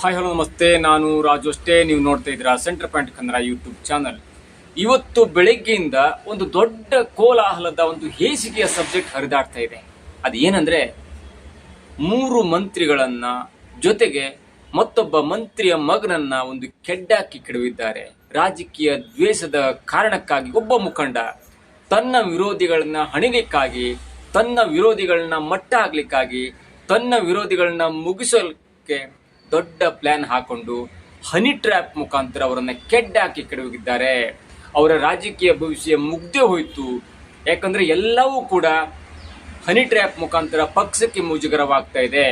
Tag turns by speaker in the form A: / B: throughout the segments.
A: Hi hello, ನಮಸ್ತೆ. ನಾನು ರಾಜು ಅಷ್ಟೇ. ನೀವು ನೋಡ್ತಾ ಇದ್ದೀರಾ centre point Kannada YouTube channel. ಇವತ್ತು ಬೆಳಗ್ಗೆಯಿಂದ ಒಂದು ದೊಡ್ಡ ಕೋಲಾಹಲದ ಒಂದು ಹೇಸಿಗೆಯ ಸಬ್ಜೆಕ್ಟ್ ಹರಿದಾಡ್ತಾ ಇದೆ. ಅದು ಏನಂದರೆ ಮೂರು ಮಂತ್ರಿಗಳನ್ನು ಜೊತೆಗೆ ಮತ್ತೊಬ್ಬ ಮಂತ್ರಿಯ ಮಗನನ್ನು ಒಂದು ಕೆಡ್ಡಾಕಿ ಕೆಡವಿದ್ದಾರೆ. ರಾಜಕೀಯ ದ್ವೇಷದ ಕಾರಣಕ್ಕಾಗಿ ಒಬ್ಬ ಮುಖಂಡ ತನ್ನ ವಿರೋಧಿಗಳನ್ನ ಹಣಿಲಿಕ್ಕಾಗಿ, ತನ್ನ ವಿರೋಧಿಗಳನ್ನ ಮಟ್ಟ ಆಗ್ಲಿಕ್ಕಾಗಿ ತನ್ನ ವಿರೋಧಿಗಳನ್ನ ಮುಗಿಸಲಿಕ್ಕೆ ದೊಡ್ಡ ಪ್ಲಾನ್ ಹಾಕೊಂಡು ಹನಿ ಟ್ರ್ಯಾಪ್ ಮುಖಾಂತರ ಅವರನ್ನ ಕೆಡ್ಡಾಕಿ ಕೆಡವಿದ್ದಾರೆ ಅವರ ರಾಜಕೀಯ ಭವಿಷ್ಯ ಮುಗ್ದೆ ಹೋಯಿತು. ಯಾಕಂದರೆ ಎಲ್ಲವೂ ಕೂಡ ಹನಿ ಟ್ರ್ಯಾಪ್ ಮುಖಾಂತರ ಪಕ್ಷಕ್ಕೆ ಮುಜುಗರವಾಗ್ತಾ ಇದೆ.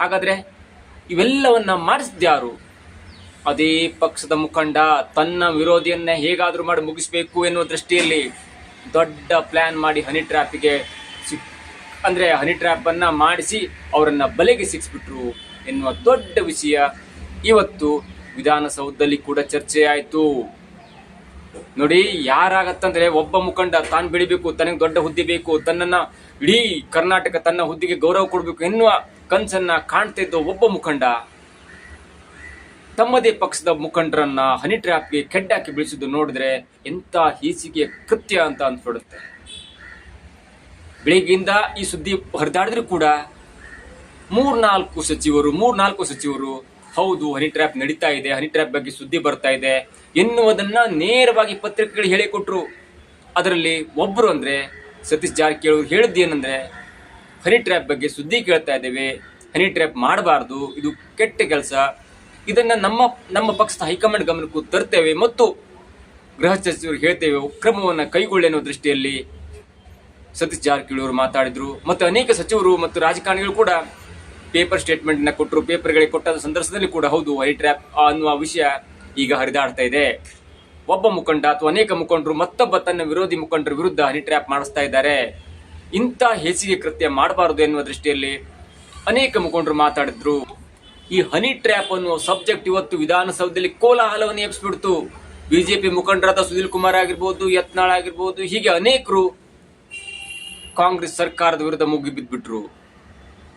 A: ಹಾಗಾದ್ರೆ ಇವೆಲ್ಲವನ್ನ ಮಾಡಿಸಿದ್ಯಾರು ಅದೇ ಪಕ್ಷದ ಮುಖಂಡ ತನ್ನ ವಿರೋಧಿಯನ್ನ ಹೇಗಾದರೂ ಮಾಡಿ ಮುಗಿಸ್ಬೇಕು ಎನ್ನುವ ದೃಷ್ಟಿಯಲ್ಲಿ ದೊಡ್ಡ ಪ್ಲಾನ್ ಮಾಡಿ ಹನಿ ಟ್ರ್ಯಾಪಿಗೆ ಸಿಕ್ ಅಂದ್ರೆ ಹನಿ ಟ್ರ್ಯಾಪನ್ನು ಮಾಡಿಸಿ ಅವರನ್ನು ಬಲೆಗೆ ಸಿಕ್ಸ್ಬಿಟ್ರು. ಎನ್ನುವ ದೊಡ್ಡ ವಿಷಯ ಇವತ್ತು ವಿಧಾನಸೌಧದಲ್ಲಿ ಕೂಡ ಚರ್ಚೆ ಆಯ್ತು ನೋಡಿ, ಯಾರಾಗತ್ತಂದ್ರೆ ಒಬ್ಬ ಮುಖಂಡ ತಾನು ಬೆಳಿಬೇಕು, ತನಗೆ ದೊಡ್ಡ ಹುದ್ದೆ ಬೇಕು, ತನ್ನನ್ನ ಇಡೀ ಕರ್ನಾಟಕ ತನ್ನ ಹುದ್ದೆಗೆ ಗೌರವ ಕೊಡಬೇಕು ಎನ್ನುವ ಕನಸನ್ನ ಕಾಣ್ತಾ ಒಬ್ಬ ಮುಖಂಡ, ತಮ್ಮದೇ ಪಕ್ಷದ ಮುಖಂಡರನ್ನ ಹನಿ ಟ್ರ್ಯಾಪ್ಗೆ ಕೆಡ್ಡಾಕಿ ಬೀಳಿಸಿದ್ದು ನೋಡಿದ್ರೆ ಎಂತ ಹೀಸಿಗೆ ಕೃತ್ಯ ಅಂತ ಅನ್ಸ್ಬಿಡುತ್ತೆ. ಬೆಳಿಗ್ಗೆಯಿಂದ ಈ ಸುದ್ದಿ ಹರಿದಾಡಿದ್ರು ಕೂಡ ಮೂರ್ನಾಲ್ಕು ಸಚಿವರು ಮೂರ್ನಾಲ್ಕು ಸಚಿವರು, ಹೌದು, ಹನಿ ಟ್ರ್ಯಾಪ್ ನಡೀತಾ ಇದೆ, ಹನಿ ಟ್ರ್ಯಾಪ್ ಬಗ್ಗೆ ಸುದ್ದಿ ಬರ್ತಾ ಇದೆ ಎನ್ನುವುದನ್ನ ನೇರವಾಗಿ ಪತ್ರಿಕೆಗಳು ಹೇಳಿಕೊಟ್ರು. ಅದರಲ್ಲಿ ಒಬ್ಬರು ಅಂದ್ರೆ ಸತೀಶ್ ಜಾರಕಿಹೊಳಿ ಹೇಳಿದ್ದು ಏನಂದ್ರೆ, ಹನಿ ಟ್ರ್ಯಾಪ್ ಬಗ್ಗೆ ಸುದ್ದಿ ಕೇಳ್ತಾ ಇದ್ದೇವೆ, ಹನಿ ಟ್ರ್ಯಾಪ್ ಮಾಡಬಾರ್ದು, ಇದು ಕೆಟ್ಟ ಕೆಲಸ. ಇದನ್ನ ನಮ್ಮ ನಮ್ಮ ಪಕ್ಷದ ಹೈಕಮಾಂಡ್ ಗಮನಕ್ಕೂ ತರ್ತೇವೆ ಮತ್ತು ಗೃಹ ಸಚಿವರು ಹೇಳ್ತೇವೆ ಕ್ರಮವನ್ನು ಕೈಗೊಳ್ಳಿ ಅನ್ನೋ ದೃಷ್ಟಿಯಲ್ಲಿ ಸತೀಶ್ ಜಾರಕಿಹೊಳಿ ಅವರು ಮಾತಾಡಿದ್ರು. ಮತ್ತು ಅನೇಕ ಸಚಿವರು ಮತ್ತು ರಾಜಕಾರಣಿಗಳು ಕೂಡ ಪೇಪರ್ ಸ್ಟೇಟ್ಮೆಂಟ್ನ ಕೊಟ್ಟರು, ಪೇಪರ್ಗಳಿಗೆ ಕೊಟ್ಟ ಸಂದರ್ಭದಲ್ಲಿ ಕೂಡ ಹೌದು ಹೈ ಟ್ರ್ಯಾಪ್ ಅನ್ನುವ ವಿಷಯ ಈಗ ಹರಿದಾಡ್ತಾ ಇದೆ. ಒಬ್ಬ ಮುಖಂಡ ಅಥವಾ ಅನೇಕ ಮುಖಂಡರು, ಮತ್ತೊಬ್ಬ ತನ್ನ ವಿರೋಧಿ ಮುಖಂಡರ ವಿರುದ್ಧ ಹನಿ ಟ್ರ್ಯಾಪ್ ಮಾಡಿಸ್ತಾ ಇದ್ದಾರೆ. ಇಂಥ ಹೇಸಿಗೆ ಕೃತ್ಯ ಮಾಡಬಾರದು ಎನ್ನುವ ದೃಷ್ಟಿಯಲ್ಲಿ ಅನೇಕ ಮುಖಂಡರು ಮಾತಾಡಿದ್ರು. ಈ ಹನಿ ಟ್ರ್ಯಾಪ್ ಅನ್ನುವ ಸಬ್ಜೆಕ್ಟ್ ಇವತ್ತು ವಿಧಾನಸೌಧದಲ್ಲಿ ಕೋಲಾಹಲವನ್ನು ಎಬ್ಬಿಸ್ಬಿಡ್ತು. ಬಿಜೆಪಿ ಮುಖಂಡರಾದ ಸುನೀಲ್ ಕುಮಾರ್ ಆಗಿರ್ಬೋದು, ಯತ್ನಾಳ್ ಆಗಿರ್ಬೋದು, ಹೀಗೆ ಅನೇಕರು ಕಾಂಗ್ರೆಸ್ ಸರ್ಕಾರದ ವಿರುದ್ಧ ಮುಗಿ ಬಿದ್ಬಿಟ್ರು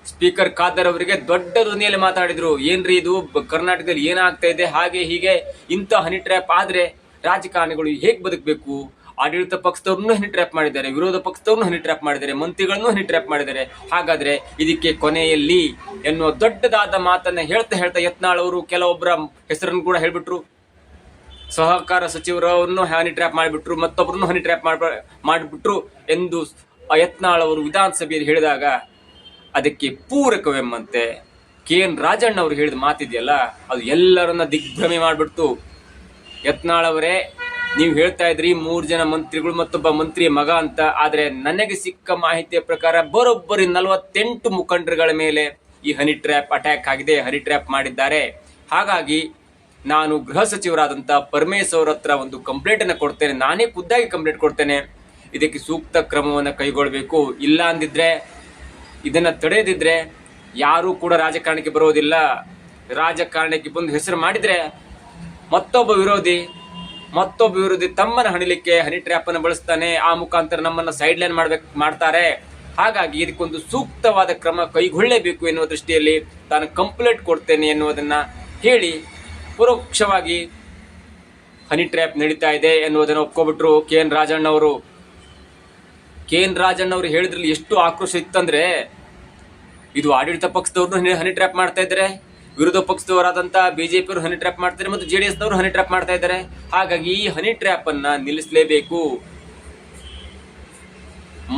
A: ಸ್ಪೀಕರ್ ಖಾದರ್ ಅವರಿಗೆ ದೊಡ್ಡ ಧ್ವನಿಯಲ್ಲಿ ಮಾತಾಡಿದ್ರು. ಏನ್ರಿ ಇದು? ಕರ್ನಾಟಕದಲ್ಲಿ ಏನಾಗ್ತಾ ಇದೆ? ಹಾಗೆ ಹೀಗೆ ಇಂಥ ಹನಿ ಟ್ರ್ಯಾಪ್ ಆದ್ರೆ ರಾಜಕಾರಣಿಗಳು ಹೇಗೆ ಬದುಕಬೇಕು? ಆಡಳಿತ ಪಕ್ಷದವ್ರನ್ನೂ ಹನಿ ಟ್ರ್ಯಾಪ್ ಮಾಡಿದ್ದಾರೆ, ವಿರೋಧ ಪಕ್ಷದವ್ರನ್ನೂ ಹನಿ ಟ್ರ್ಯಾಪ್ ಮಾಡಿದ್ದಾರೆ, ಮಂತ್ರಿಗಳನ್ನು ಹನಿ ಟ್ರ್ಯಾಪ್ ಮಾಡಿದ್ದಾರೆ. ಹಾಗಾದ್ರೆ ಇದಕ್ಕೆ ಕೊನೆಯಲ್ಲಿ ಎನ್ನುವ ದೊಡ್ಡದಾದ ಮಾತನ್ನ ಹೇಳ್ತಾ ಹೇಳ್ತಾ ಯತ್ನಾಳ್ ಅವರು ಕೆಲವೊಬ್ಬರ ಹೆಸರನ್ನು ಕೂಡ ಹೇಳ್ಬಿಟ್ರು. ಸಹಕಾರ ಸಚಿವರನ್ನು ಹನಿ ಟ್ರ್ಯಾಪ್ ಮಾಡಿಬಿಟ್ರು ಮತ್ತೊಬ್ಬರನ್ನು ಹನಿ ಟ್ರ್ಯಾಪ್ ಮಾಡಿಬಿಟ್ರು ಎಂದು ಯತ್ನಾಳ್ ಅವರು ವಿಧಾನಸಭೆಯಲ್ಲಿ ಹೇಳಿದಾಗ ಅದಕ್ಕೆ ಪೂರಕವೆಂಬಂತೆ ಕೆ ಎನ್ ರಾಜಣ್ಣ ಅವರು ಹೇಳಿದ ಮಾತಿದೆಯಲ್ಲ, ಅದು ಎಲ್ಲರನ್ನ ದಿಗ್ಭ್ರಮೆ ಮಾಡಿಬಿಡ್ತು. ಯತ್ನಾಳ್ ಅವರೇ, ನೀವು ಹೇಳ್ತಾ ಇದ್ರಿ ಮೂರು ಜನ ಮಂತ್ರಿಗಳು ಮತ್ತೊಬ್ಬ ಮಂತ್ರಿಯ ಮಗ ಅಂತ, ಆದರೆ ನನಗೆ ಸಿಕ್ಕ ಮಾಹಿತಿಯ ಪ್ರಕಾರ ಬರೋಬ್ಬರಿ ನಲವತ್ತೆಂಟು ಮುಖಂಡರುಗಳ ಮೇಲೆ ಈ ಹನಿ ಟ್ರ್ಯಾಪ್ ಅಟ್ಯಾಕ್ ಆಗಿದೆ, ಹನಿ ಟ್ರ್ಯಾಪ್ ಮಾಡಿದ್ದಾರೆ. ಹಾಗಾಗಿ ನಾನು ಗೃಹ ಸಚಿವರಾದಂತ ಪರಮೇಶ್ ಅವ್ರ ಹತ್ರ ಒಂದು ಕಂಪ್ಲೇಂಟ್ ಅನ್ನ ಕೊಡ್ತೇನೆ. ನಾನೇ ಖುದ್ದಾಗಿ ಕಂಪ್ಲೇಂಟ್ ಕೊಡ್ತೇನೆ. ಇದಕ್ಕೆ ಸೂಕ್ತ ಕ್ರಮವನ್ನು ಕೈಗೊಳ್ಳಬೇಕು. ಇಲ್ಲ ಅಂದಿದ್ರೆ ಇದನ್ನ ತಡೆಯದಿದ್ರೆ ಯಾರೂ ಕೂಡ ರಾಜಕಾರಣಕ್ಕೆ ಬರೋದಿಲ್ಲ. ರಾಜಕಾರಣಕ್ಕೆ ಬಂದು ಹೆಸರು ಮಾಡಿದ್ರೆ ಮತ್ತೊಬ್ಬ ವಿರೋಧಿ ಮತ್ತೊಬ್ಬ ವಿರೋಧಿ ತಮ್ಮನ್ನು ಹಣಿಲಿಕ್ಕೆ ಹನಿ ಟ್ರ್ಯಾಪನ್ನು ಬಳಸ್ತಾನೆ, ಆ ಮುಖಾಂತರ ನಮ್ಮನ್ನ ಸೈಡ್ ಲೈನ್ ಮಾಡ್ಬೇಕು, ಮಾಡ್ತಾರೆ. ಹಾಗಾಗಿ ಇದಕ್ಕೊಂದು ಸೂಕ್ತವಾದ ಕ್ರಮ ಕೈಗೊಳ್ಳಲೇಬೇಕು ಎನ್ನುವ ದೃಷ್ಟಿಯಲ್ಲಿ ತಾನು ಕಂಪ್ಲೇಂಟ್ ಕೊಡ್ತೇನೆ ಎನ್ನುವುದನ್ನು ಹೇಳಿ ಪರೋಕ್ಷವಾಗಿ ಹನಿ ಟ್ರ್ಯಾಪ್ ನಡೀತಾ ಇದೆ ಎನ್ನುವುದನ್ನು ಒಪ್ಕೊಬಿಟ್ರು ಕೆ ಎನ್ ರಾಜಣ್ಣ ಅವರು ಕೆ ಎನ್ ರಾಜಣ್ಣ ಅವ್ರು ಹೇಳಿದ್ರಲ್ಲಿ ಎಷ್ಟು ಆಕ್ರೋಶ ಇತ್ತಂದ್ರೆ, ಇದು ಆಡಳಿತ ಪಕ್ಷದವ್ರನ್ನು ಹನಿ ಟ್ರ್ಯಾಪ್ ಮಾಡ್ತಾ ಇದ್ದಾರೆ. ವಿರೋಧ ಬಿ ಬಿಜೆಪಿ ಅವರು ಹನಿ ಟ್ರ್ಯಾಪ್ ಮಾಡ್ತಾರೆ ಮತ್ತು ಜೆಡಿಎಸ್ ಎಸ್ನವರು ಹನಿ ಟ್ರ್ಯಾಪ್ ಮಾಡ್ತಾ ಇದ್ದಾರೆ. ಹಾಗಾಗಿ ಈ ಹನಿ ಟ್ರ್ಯಾಪ್ ಅನ್ನ ನಿಲ್ಲಿಸಲೇಬೇಕು.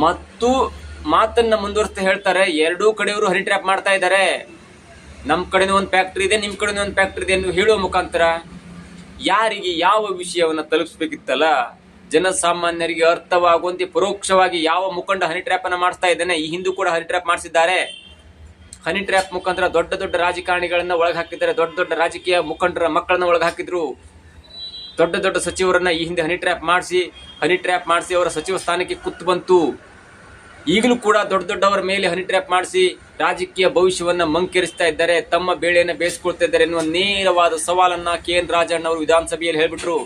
A: ಮತ್ತು ಮಾತನ್ನ ಮುಂದುವರಿಸ್ತಾ ಹೇಳ್ತಾರೆ, ಎರಡೂ ಕಡೆಯವರು ಹನಿ ಟ್ರ್ಯಾಪ್ ಮಾಡ್ತಾ ಇದ್ದಾರೆ. ನಮ್ಮ ಕಡೆನೂ ಒಂದು ಫ್ಯಾಕ್ಟ್ರಿ ಇದೆ ನಿಮ್ಮ ಕಡೆನೂ ಒಂದು ಫ್ಯಾಕ್ಟ್ರಿ ಇದೆ ಎಂದು ಹೇಳುವ ಮುಖಾಂತರ ಯಾರಿಗೆ ಯಾವ ವಿಷಯವನ್ನ ತಲುಪಿಸ್ಬೇಕಿತ್ತಲ್ಲ ಜನಸಾಮಾನ್ಯರಿಗೆ ಅರ್ಥವಾಗುವಂತೆ ಪರೋಕ್ಷವಾಗಿ ಯಾವ ಮುಖಂಡ ಹನಿ ಟ್ರ್ಯಾಪ್ ಅನ್ನು ಮಾಡಿಸ್ತಾ ಇದ್ದಾನೆ, ಈ ಹಿಂದೂ ಕೂಡ ಹನಿ ಟ್ರ್ಯಾಪ್ ಮಾಡಿಸಿದ್ದಾರೆ. ಹನಿ ಟ್ರ್ಯಾಪ್ ಮುಖಾಂತರ ದೊಡ್ಡ ದೊಡ್ಡ ರಾಜಕಾರಣಿಗಳನ್ನ ಒಳಗೆ ಹಾಕಿದ್ದಾರೆ, ದೊಡ್ಡ ದೊಡ್ಡ ರಾಜಕೀಯ ಮುಖಂಡರ ಮಕ್ಕಳನ್ನ ಒಳಗೆ ಹಾಕಿದ್ರು. ದೊಡ್ಡ ದೊಡ್ಡ ಸಚಿವರನ್ನ ಈ ಹಿಂದೆ ಹನಿ ಟ್ರ್ಯಾಪ್ ಮಾಡಿಸಿ ಹನಿ ಟ್ರ್ಯಾಪ್ ಮಾಡಿಸಿ ಅವರ ಸಚಿವ ಸ್ಥಾನಕ್ಕೆ ಕುತ್ತು ಬಂತು. ಈಗಲೂ ಕೂಡ ದೊಡ್ಡ ದೊಡ್ಡವರ ಮೇಲೆ ಹನಿ ಟ್ರ್ಯಾಪ್ ಮಾಡಿಸಿ ರಾಜಕೀಯ ಭವಿಷ್ಯವನ್ನ ಮಂಕೆರಿಸ್ತಾ ಇದ್ದಾರೆ, ತಮ್ಮ ಬೇಳೆಯನ್ನು ಬೇಯಿಸ್ಕೊಳ್ತಾ ಇದ್ದಾರೆ ಎನ್ನುವ ನೇರವಾದ ಸವಾಲನ್ನು ಕೆ ಎನ್ ರಾಜಣ್ಣ ಅವರು ವಿಧಾನಸಭೆಯಲ್ಲಿ ಹೇಳ್ಬಿಟ್ರು.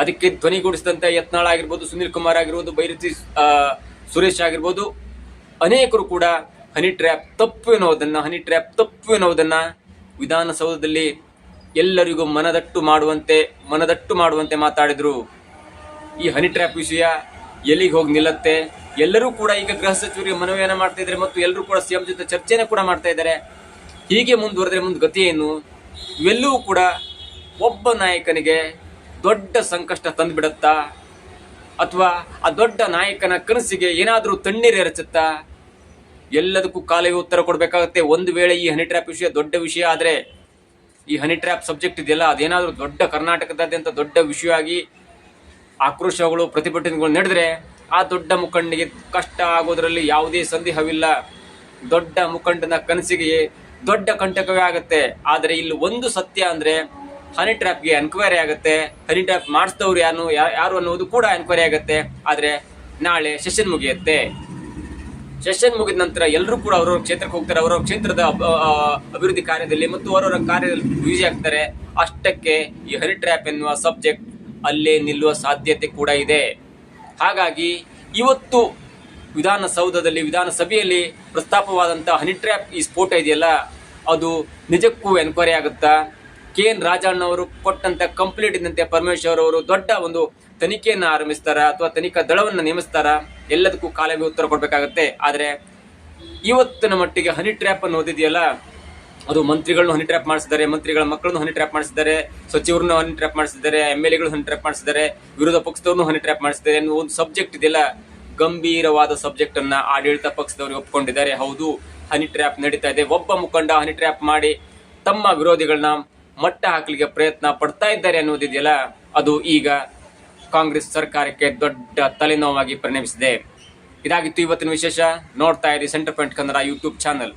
A: ಅದಕ್ಕೆ ಧ್ವನಿಗೂಡಿಸಿದಂತೆ ಯತ್ನಾಳ ಆಗಿರ್ಬೋದು, ಸುನೀಲ್ ಕುಮಾರ್ ಆಗಿರ್ಬೋದು, ಬೈರತಿ ಸುರೇಶ್ ಆಗಿರ್ಬೋದು, ಅನೇಕರು ಕೂಡ ಹನಿ ಟ್ರ್ಯಾಪ್ ತಪ್ಪು ಎನ್ನುವುದನ್ನ, ಹನಿ ಟ್ರ್ಯಾಪ್ ತಪ್ಪು ಎನ್ನುವುದನ್ನ ವಿಧಾನಸೌಧದಲ್ಲಿ ಎಲ್ಲರಿಗೂ ಮನದಟ್ಟು ಮಾಡುವಂತೆ ಮನದಟ್ಟು ಮಾಡುವಂತೆ ಮಾತಾಡಿದ್ರು. ಈ ಹನಿ ಟ್ರ್ಯಾಪ್ ವಿಷಯ ಎಲ್ಲಿಗೆ ಹೋಗಿ ನಿಲ್ಲತ್ತೆ? ಎಲ್ಲರೂ ಕೂಡ ಈಗ ಗೃಹ ಸಚಿವರಿಗೆ ಮನವಿಯನ್ನ ಮಾಡ್ತಾ ಇದ್ದಾರೆ ಮತ್ತು ಎಲ್ಲರೂ ಕೂಡ ಸಿಎಂ ಜೊತೆ ಚರ್ಚೆನ ಕೂಡ ಮಾಡ್ತಾ ಇದ್ದಾರೆ. ಹೀಗೆ ಮುಂದುವರೆದ್ರೆ ಮುಂದೆ ಗತಿ ಏನು? ಇವೆಲ್ಲವೂ ಕೂಡ ಒಬ್ಬ ನಾಯಕನಿಗೆ ದೊಡ್ಡ ಸಂಕಷ್ಟ ತಂದುಬಿಡತ್ತಾ? ಅಥವಾ ಆ ದೊಡ್ಡ ನಾಯಕನ ಕನಸಿಗೆ ಏನಾದರೂ ತಣ್ಣೀರು ಎರಚುತ್ತಾ? ಎಲ್ಲದಕ್ಕೂ ಕಾಲಿಗೆ ಉತ್ತರ ಕೊಡಬೇಕಾಗುತ್ತೆ. ಒಂದು ವೇಳೆ ಈ ಹನಿ ಟ್ರ್ಯಾಪ್ ವಿಷಯ ದೊಡ್ಡ ವಿಷಯ ಆದರೆ, ಈ ಹನಿ ಟ್ರ್ಯಾಪ್ ಸಬ್ಜೆಕ್ಟ್ ಇದೆಯಲ್ಲ, ಅದೇನಾದರೂ ದೊಡ್ಡ ಕರ್ನಾಟಕದಾದ್ಯಂತ ದೊಡ್ಡ ವಿಷಯ ಆಗಿ ಆಕ್ರೋಶಗಳು, ಪ್ರತಿಭಟನೆಗಳು ನಡೆದರೆ, ಆ ದೊಡ್ಡ ಮುಖಂಡಿಗೆ ಕಷ್ಟ ಆಗೋದ್ರಲ್ಲಿ ಯಾವುದೇ ಸಂದೇಹವಿಲ್ಲ. ದೊಡ್ಡ ಮುಖಂಡನ ಕನಸಿಗೆ ದೊಡ್ಡ ಕಂಟಕವೇ ಆಗುತ್ತೆ. ಆದರೆ ಇಲ್ಲಿ ಒಂದು ಸತ್ಯ ಅಂದ್ರೆ ಹನಿ ಟ್ರ್ಯಾಪ್ಗೆ ಎನ್ಕ್ವೈರಿ ಆಗುತ್ತೆ. ಹನಿ ಟ್ರ್ಯಾಪ್ ಮಾಡಿಸಿದವ್ರು ಯಾರು ಯಾರು ಅನ್ನೋದು ಕೂಡ ಎನ್ಕ್ವೈರಿ ಆಗುತ್ತೆ. ಆದರೆ ನಾಳೆ ಸೆಷನ್ ಮುಗಿಯುತ್ತೆ. ಸೆಷನ್ ಮುಗಿದ ನಂತರ ಎಲ್ಲರೂ ಕೂಡ ಅವರವ್ರ ಕ್ಷೇತ್ರಕ್ಕೆ ಹೋಗ್ತಾರೆ. ಅವರವ್ರ ಕ್ಷೇತ್ರದ ಅಭಿವೃದ್ಧಿ ಕಾರ್ಯದಲ್ಲಿ ಮತ್ತು ಅವರವರ ಕಾರ್ಯದಲ್ಲಿ ಬ್ಯುಸಿ ಆಗ್ತಾರೆ. ಅಷ್ಟಕ್ಕೆ ಈ ಹನಿ ಟ್ರ್ಯಾಪ್ ಎನ್ನುವ ಸಬ್ಜೆಕ್ಟ್ ಅಲ್ಲೇ ನಿಲ್ಲುವ ಸಾಧ್ಯತೆ ಕೂಡ ಇದೆ. ಹಾಗಾಗಿ ಇವತ್ತು ವಿಧಾನಸೌಧದಲ್ಲಿ, ವಿಧಾನಸಭೆಯಲ್ಲಿ ಪ್ರಸ್ತಾಪವಾದಂಥ ಹನಿ ಟ್ರ್ಯಾಪ್ ಈ ಸ್ಫೋಟ ಇದೆಯಲ್ಲ, ಅದು ನಿಜಕ್ಕೂ ಎನ್ಕ್ವೈರಿ ಆಗುತ್ತಾ? ಕೆ ಎನ್ ರಾಜಣ್ಣವರು ಕೊಟ್ಟಂತ ಕಂಪ್ಲೀಟ್ ಇದ್ದಂತೆ ಪರಮೇಶ್ವರ್ ಅವರು ದೊಡ್ಡ ಒಂದು ತನಿಖೆಯನ್ನ ಆರಂಭಿಸ್ತಾರ ಅಥವಾ ತನಿಖಾ ದಳವನ್ನ ನೇಮಿಸ್ತಾರ, ಎಲ್ಲದಕ್ಕೂ ಕಾಲವೇ ಉತ್ತರ ಕೊಡ್ಬೇಕಾಗತ್ತೆ. ಆದ್ರೆ ಇವತ್ತಿನ ಮಟ್ಟಿಗೆ ಹನಿ ಟ್ರ್ಯಾಪ್ ಅನ್ನು ಓದಿದೆಯಲ್ಲ, ಅದು ಮಂತ್ರಿಗಳನ್ನು ಹನಿ ಟ್ರ್ಯಾಪ್ ಮಾಡಿಸಿದ್ದಾರೆ, ಮಂತ್ರಿಗಳ ಮಕ್ಕಳನ್ನು ಹನಿ ಟ್ರ್ಯಾಪ್ ಮಾಡಿಸಿದ್ದಾರೆ, ಸಚಿವರನ್ನು ಹನಿ ಟ್ರ್ಯಾಪ್ ಮಾಡಿಸಿದ್ದಾರೆ ಎಂ ಎಲ್ ಎಗಳು ಹನಿ ಟ್ರ್ಯಾಪ್ ಮಾಡಿಸಿದ್ದಾರೆ, ವಿರೋಧ ಪಕ್ಷದವ್ರನ್ನು ಹನಿ ಟ್ರ್ಯಾಪ್ ಮಾಡಿಸಿದ್ದಾರೆ ಅನ್ನೋ ಒಂದು ಸಬ್ಜೆಕ್ಟ್ ಇದೆಯಲ್ಲ, ಗಂಭೀರವಾದ ಸಬ್ಜೆಕ್ಟ್ ಅನ್ನ ಆಡಳಿತ ಪಕ್ಷದವರು ಒಪ್ಕೊಂಡಿದ್ದಾರೆ. ಹೌದು, ಹನಿ ಟ್ರ್ಯಾಪ್ ನಡೀತಾ ಇದೆ. ಒಬ್ಬ ಮುಖಂಡ ಹನಿ ಟ್ರ್ಯಾಪ್ ಮಾಡಿ ತಮ್ಮ ವಿರೋಧಿಗಳನ್ನ ಮಟ್ಟ ಹಾಕಲಿಕ್ಕೆ ಪ್ರಯತ್ನ ಪಡ್ತಾ ಇದ್ದಾರೆ ಅನ್ನೋದಿದೆಯಲ್ಲ, ಅದು ಈಗ ಕಾಂಗ್ರೆಸ್ ಸರ್ಕಾರಕ್ಕೆ ದೊಡ್ಡ ತಲೆನೋವಾಗಿ ಪರಿಣಮಿಸಿದೆ. ಇದಾಗಿತ್ತು ಇವತ್ತಿನ ವಿಶೇಷ. ನೋಡ್ತಾ ಇರಿ centre point Kannada YouTube channel.